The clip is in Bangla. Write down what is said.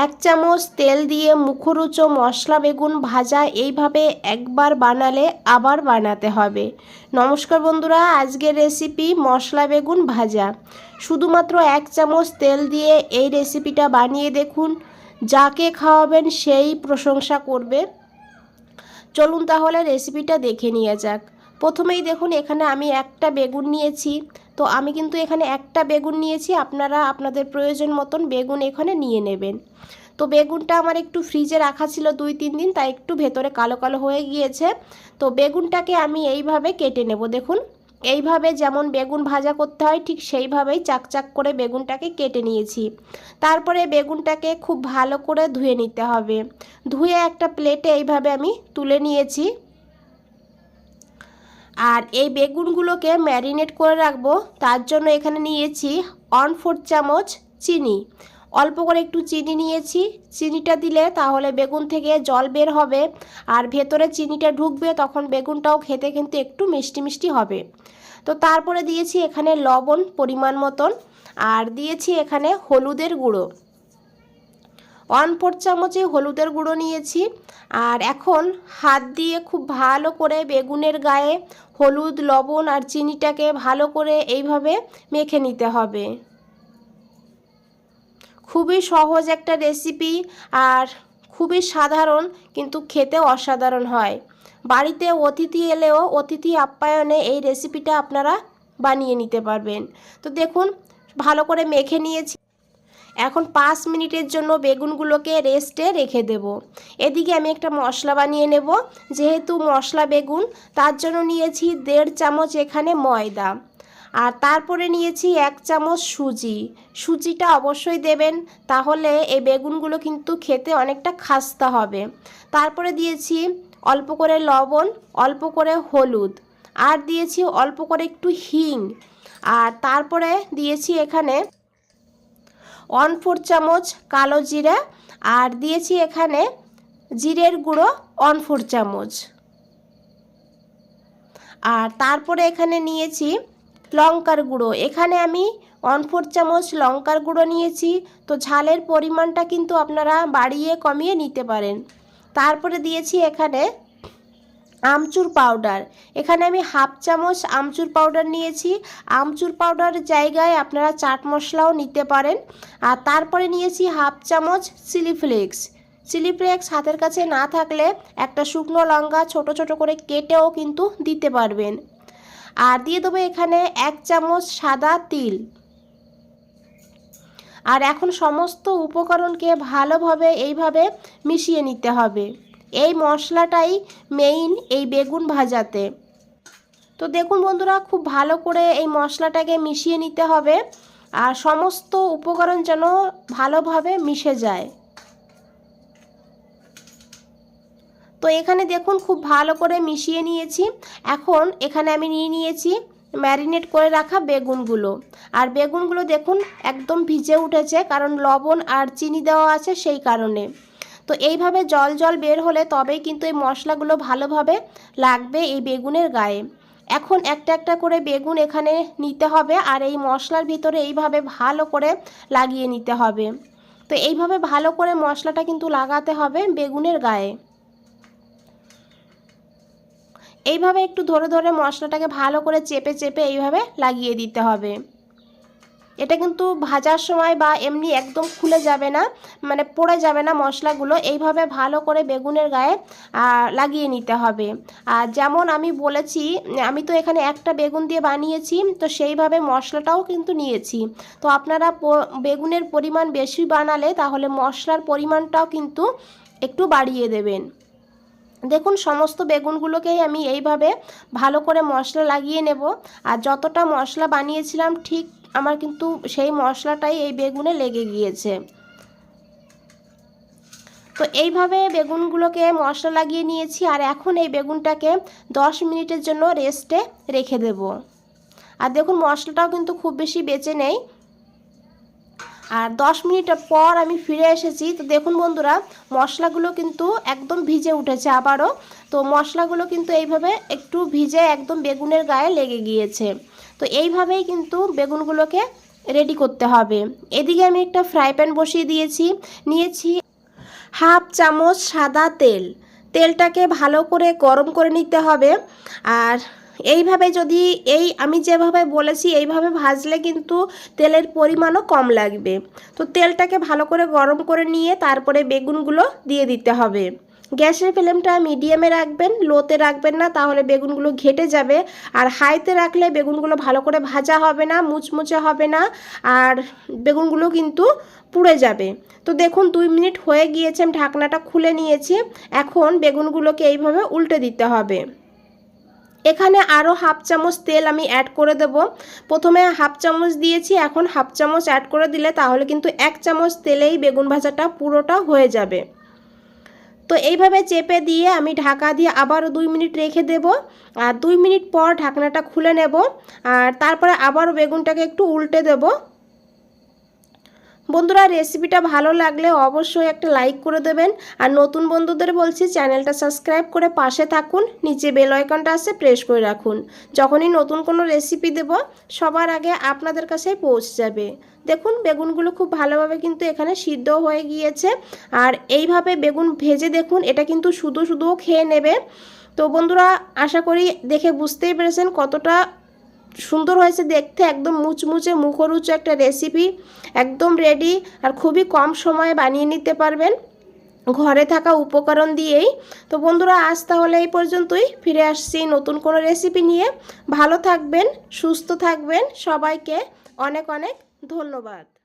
এক চামচ তেল দিয়ে মুখরুচো মশলা বেগুন ভাজা এইভাবে একবার বানালে আবার বানাতে হবে। নমস্কার বন্ধুরা, আজকের রেসিপি মশলা বেগুন ভাজা। শুধুমাত্র এক চামচ তেল দিয়ে এই রেসিপিটা বানিয়ে দেখুন, যাকে খাওয়াবেন সেই প্রশংসা করবে। চলুন তাহলে রেসিপিটা দেখে নিয়ে যাক। প্রথমেই দেখুন, এখানে আমি একটা বেগুন নিয়েছি। তো আমি কিন্তু এখানে একটা বেগুন নিয়েছি, আপনারা আপনাদের প্রয়োজন মতন বেগুন এখানে নিয়ে নেবেন। তো বেগুনটা আমার একটু ফ্রিজে রাখা ছিল দুই তিন দিন, তাই একটু ভেতরে কালো কালো হয়ে গিয়েছে। তো বেগুনটাকে আমি এইভাবে কেটে নেব, দেখুন। এইভাবে যেমন বেগুন ভাজা করতে হয়, ঠিক সেইভাবেই চাকচাক করে বেগুনটাকে কেটে নিয়েছি। তারপরে বেগুনটাকে খুব ভালো করে ধুয়ে নিতে হবে। ধুয়ে একটা প্লেটে এইভাবে আমি তুলে নিয়েছি। আর এই বেগুনগুলোকে ম্যারিনেট করে রাখব। তার জন্য এখানে নিয়েছি ওয়ান ফোর চামচ চিনি। অল্প করে একটু চিনি নিয়েছি। চিনিটা দিলে তাহলে বেগুন থেকে জল বের হবে। আর ভেতরে চিনিটা ঢুকবে তখন বেগুনটাও খেতে কিন্তু একটু মিষ্টি মিষ্টি হবে। তো তারপরে দিয়েছি এখানে লবণ পরিমাণ মতন। আর দিয়েছি এখানে হলুদের গুঁড়ো। ওয়ান ফোর চামচে হলুদের গুঁড়ো নিয়েছি। আর এখন হাত দিয়ে খুব ভালো করে বেগুনের গায়ে হলুদ, লবণ আর চিনিটাকে ভালো করে এইভাবে মেখে নিতে হবে। খুবই সহজ একটা রেসিপি আর খুবই সাধারণ কিন্তু খেতে অসাধারণ হয়। বাড়িতে অতিথি এলেও অতিথি আপ্যায়নে এই রেসিপিটা আপনারা বানিয়ে নিতে পারবেন। তো দেখুন, ভালো করে মেখে নিয়েছি। এখন পাঁচ মিনিটের জন্য বেগুনগুলোকে রেস্টে রেখে দেব। এদিকে আমি একটা মশলা বানিয়ে নেব। যেহেতু মশলা বেগুন, তার জন্য নিয়েছি দেড় চামচ এখানে ময়দা। আর তারপরে নিয়েছি এক চামচ সুজি। সুজিটা অবশ্যই দেবেন, তাহলে এই বেগুনগুলো কিন্তু খেতে অনেকটা খাস্তা হবে। তারপরে দিয়েছি অল্প করে লবণ, অল্প করে হলুদ। আর দিয়েছি অল্প করে একটু হিং। আর তারপরে দিয়েছি এখানে ওয়ান ফোর চামচ কালো জিরা আর দিয়েছি এখানে জিরের গুঁড়ো ওয়ান ফোর চামচ। আর তারপরে এখানে নিয়েছি লঙ্কার গুঁড়ো। এখানে আমি ওয়ান ফোর চামচ লঙ্কার গুঁড়ো নিয়েছি। তো ঝালের পরিমাণটা কিন্তু আপনারা বাড়িয়ে কমিয়ে নিতে পারেন। তারপরে দিয়েছি এখানে আমচুর পাউডার। এখানে আমি হাফ চামচ আমচুর পাউডার নিয়েছি। আমচুর পাউডার জায়গায় আপনারা চাট মশলাও নিতে পারেন। আর তারপরে নিয়েছি হাফ চামচ চিলি ফ্লেক্স। চিলি ফ্লেক্স হাতের কাছে না থাকলে একটা শুকনো লঙ্কা ছোট ছোট করে কেটেও কিন্তু দিতে পারবেন। আর দিয়ে দেবো এখানে এক চামচ সাদা তিল। আর এখন সমস্ত উপকরণকে ভালোভাবে এইভাবে মিশিয়ে নিতে হবে। এই মশলাটাই মেইন এই বেগুন ভাজাতে। তো দেখুন বন্ধুরা, খুব ভালো করে এই মশলাটাকে মিশিয়ে নিতে হবে আর সমস্ত উপকরণ যেন ভালোভাবে মিশে যায়। তো এখানে দেখুন, খুব ভালো করে মিশিয়ে নিয়েছি। এখন এখানে আমি নিয়ে নিয়েছি ম্যারিনেট করে রাখা বেগুনগুলো। আর বেগুনগুলো দেখুন, একদম ভিজে উঠেছে, কারণ লবণ আর চিনি দেওয়া আছে সেই কারণে। তো এইভাবে জল জল বের হলে তবেই কিন্তু এই মশলাগুলো ভালোভাবে লাগবে এই বেগুনের গায়ে। এখন একটা একটা করে বেগুন এখানে নিতে হবে আর এই মশলার ভিতরে এইভাবে ভালো করে লাগিয়ে নিতে হবে। তো এইভাবে ভালো করে মশলাটা কিন্তু লাগাতে হবে বেগুনের গায়ে। এইভাবে একটু ধরে ধরে মশলাটাকে ভালো করে চেপে চেপে এইভাবে লাগিয়ে দিতে হবে। এটা কিন্তু ভাজার সময় বা এমনি একদম খুলে যাবে না মানে পড়ে যাবে না মশলাগুলো। এইভাবে ভালো করে বেগুনের গায়ে লাগিয়ে নিতে হবে। আর যেমন আমি বলেছি, আমি তো এখানে একটা বেগুন দিয়ে বানিয়েছি, তো সেইভাবে মশলাটাও কিন্তু নিয়েছি। তো আপনারা বেগুনের পরিমাণ বেশি বানালে তাহলে মশলার পরিমাণটাও কিন্তু একটু বাড়িয়ে দেবেন। দেখুন, সমস্ত বেগুনগুলোকেই আমি এইভাবে ভালো করে মশলা লাগিয়ে নেব। আর যতটা মশলা বানিয়েছিলাম, ঠিক আমার কিন্তু সেই মশলাটাই এই বেগুনে লেগে গিয়েছে। তো এইভাবে বেগুনগুলোকে মশলা লাগিয়ে নিয়েছি আর এখন এই বেগুনটাকে 10 মিনিটের জন্য রেস্টে রেখে দেব। আর দেখুন মশলাটাও কিন্তু খুব বেশি বেঁচে নেই। আর 10 মিনিট পর আমি ফিরে এসেছি। তো দেখুন বন্ধুরা, মশলাগুলো কিন্তু একদম ভিজে উঠেছে আবারও। তো মশলাগুলো কিন্তু এইভাবে একটু ভিজে একদম বেগুনের গায়ে লেগে গিয়েছে। তো এইভাবেই কিন্তু বেগুনগুলোকে রেডি করতে হবে। এদিকে আমি একটা ফ্রাই প্যান বসিয়ে দিয়েছি। নিয়েছি হাফ চামচ সাদা তেল। তেলটাকে ভালো করে গরম করে নিতে হবে। আর এইভাবে যদি এই আমি যেভাবে বলেছি, এইভাবে ভাজলে কিন্তু তেলের পরিমাণও কম লাগবে। তো তেলটাকে ভালো করে গরম করে নিয়ে তারপরে বেগুনগুলো দিয়ে দিতে হবে। গ্যাসের ফ্লেমটা মিডিয়ামে রাখবেন, লোতে রাখবেন না, তাহলে বেগুনগুলো ঘেটে যাবে। আর হাইতে রাখলে বেগুনগুলো ভালো করে ভাজা হবে না, মুচমুচে হবে না, আর বেগুনগুলো কিন্তু পুড়ে যাবে। তো দেখুন, দুই মিনিট হয়ে গিয়েছে ঢাকনাটা খুলে নিয়েছি। এখন বেগুনগুলোকে এইভাবে উল্টে দিতে হবে। এখানে আরও হাফ চামচ তেল আমি অ্যাড করে দেব। প্রথমে হাফ চামচ দিয়েছি, এখন হাফ চামচ অ্যাড করে দিলে তাহলে কিন্তু এক চামচ তেলেই বেগুন ভাজাটা পুরোটা হয়ে যাবে। তো এইভাবে চেপে দিয়ে আমি ঢাকা দিয়ে আবারও দুই মিনিট রেখে দেব আর দুই মিনিট পর ঢাকনাটা খুলে নেব। আর তারপরে আবারও বেগুনটাকে একটু উল্টে দেব। বন্ধুরা রেসিপিটা ভালো লাগলে অবশ্যই একটা লাইক করে দেবেন। আর নতুন বন্ধুদের বলছি, চ্যানেলটা সাবস্ক্রাইব করে পাশে থাকুন, নিচে বেল আইকনটা আছে প্রেস করে রাখুন। যখনই নতুন কোনো রেসিপি দেব, সবার আগে আপনাদের কাছেই পৌঁছে যাবে। দেখুন, বেগুনগুলো খুব ভালোভাবে কিন্তু এখানে সিদ্ধ হয়ে গিয়েছে। আর এইভাবে বেগুন ভেজে দেখুন, এটা কিন্তু শুধু শুধুও খেয়ে নেবে। তো বন্ধুরা, আশা করি দেখে বুঝতেই পেরেছেন কতটা সুন্দর হয়েছে দেখতে, একদম মুচমুচে, মুখরুচ একটা রেসিপি একদম রেডি আর খুবই কম সময়ে বানিয়ে নিতে পারবেন। ঘরে থাকা উপকরণ দিয়েই। তো বন্ধুরা, আজ তাহলে এই পর্যন্তই। ফিরে আসছি নতুন কোনো রেসিপি নিয়ে। ভালো থাকবেন, সুস্থ থাকবেন। সবাইকে অনেক অনেক ধন্যবাদ।